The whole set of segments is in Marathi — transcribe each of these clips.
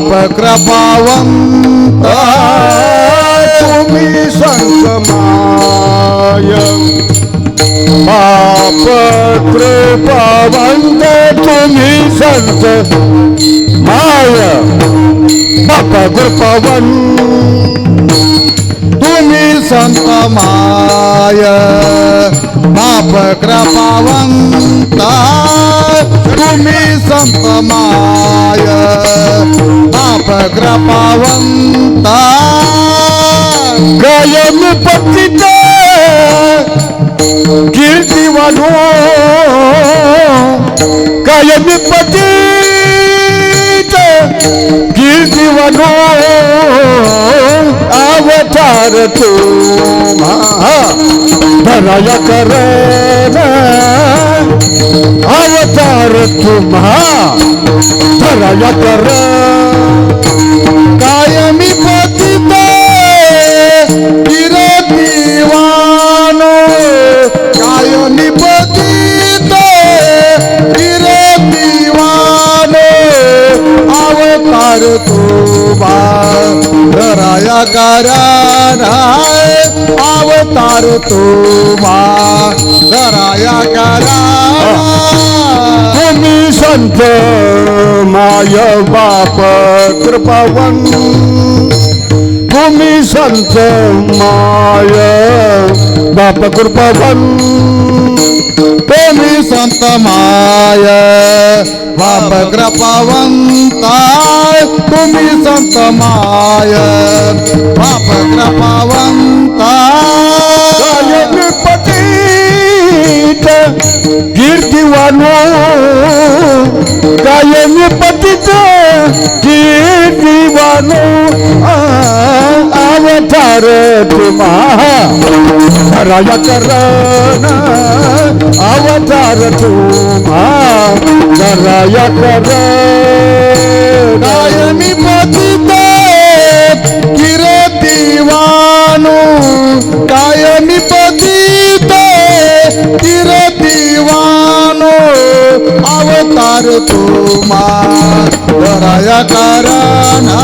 बाप कृपावंत तुम्ही संत माय कृपावंत तुम्ही संत माय बाप कृपावंत तुम्ही संत माय बाप कृपावंत तुम्ही संतमाय पापग्रपावंता गयन पतित कीर्ति वालो गयन पतित कीर्ति वालो अवतार तुम्हा धराया करे ना अवतार तुम्हा धराया कर धराया अवतार तुबा कराया करा. तुम्ही संत माय बाप कृपावन. तुम्ही संत माय बाप कृपावन. तुम्ही संत माय बाप कृपावंता. तुम्ही संत माय पाप कृपावंता गायन पतित कीर्तिवानो। गायन पतीत कीर्तिवानो। आ, अवतार तुम्हा। राजा करण अवतार तुम्हा। राया कर कायमी पतित किरतीवानो कायमी पतित किरतीवानो अवतार तुमा दराया कारणा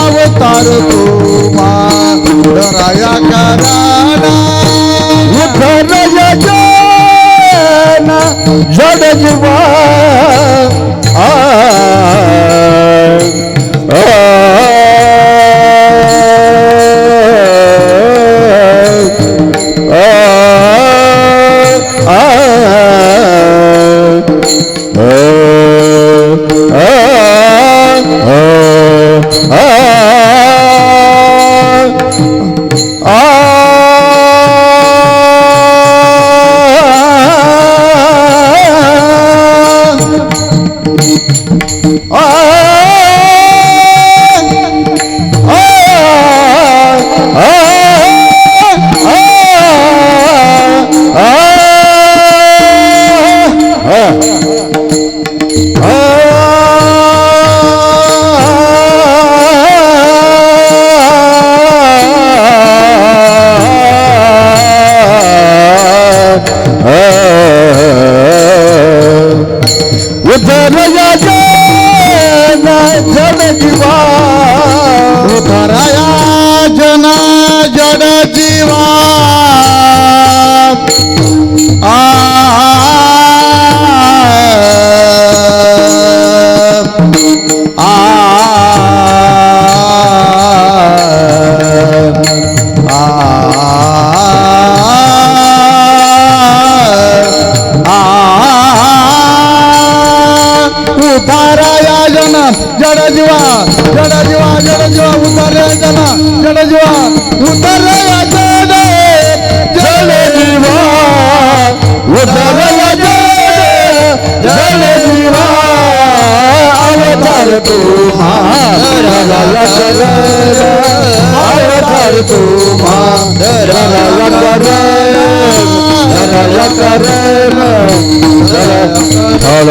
अवतार तुमा दराया कारणा उठरया जन जड जीवा जड जीवा धराया जना जड जीवा आ आ जाना जड़ा जीवा जड़ा जीवा जड़ा जीवा उतारया जाना जड़ा जीवा उतारया जन जड जीवा उदरया जन जीवा अवतार अवतार तू धराला कर अवतार तू धराला कर कर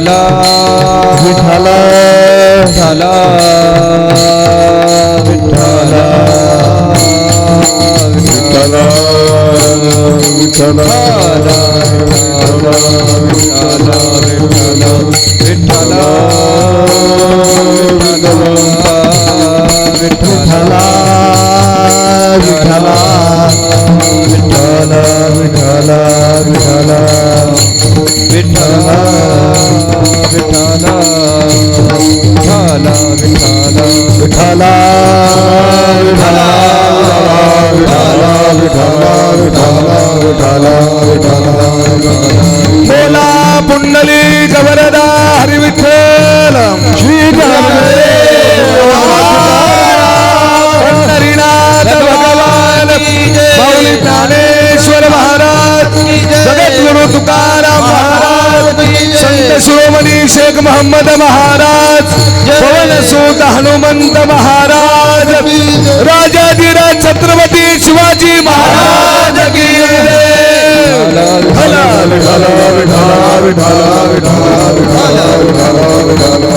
विठाला विठ्ठल विठाला विठ्ठल विठ्ठल विठाला विठाला विठ्ठल विठाला विठाला विठाला विठाला विठाला विठ्ठल विठाला विठाला विठाला विठाला विठाला विठाला विठाला बोला पुंडली गवरदा हरी विठ्ठल. श्री पंढरीनाथ भगवान. माऊली ज्ञानेश्वर महाराज. जगद्गुरु गुरु तुकार परभणी शेख मोहम्मद महाराज सुत हनुमंत महाराज राजा राजाधिराज छत्रपती शिवाजी महाराज विठाला विठाला विठाला विठाला विठाला विठाला विठाला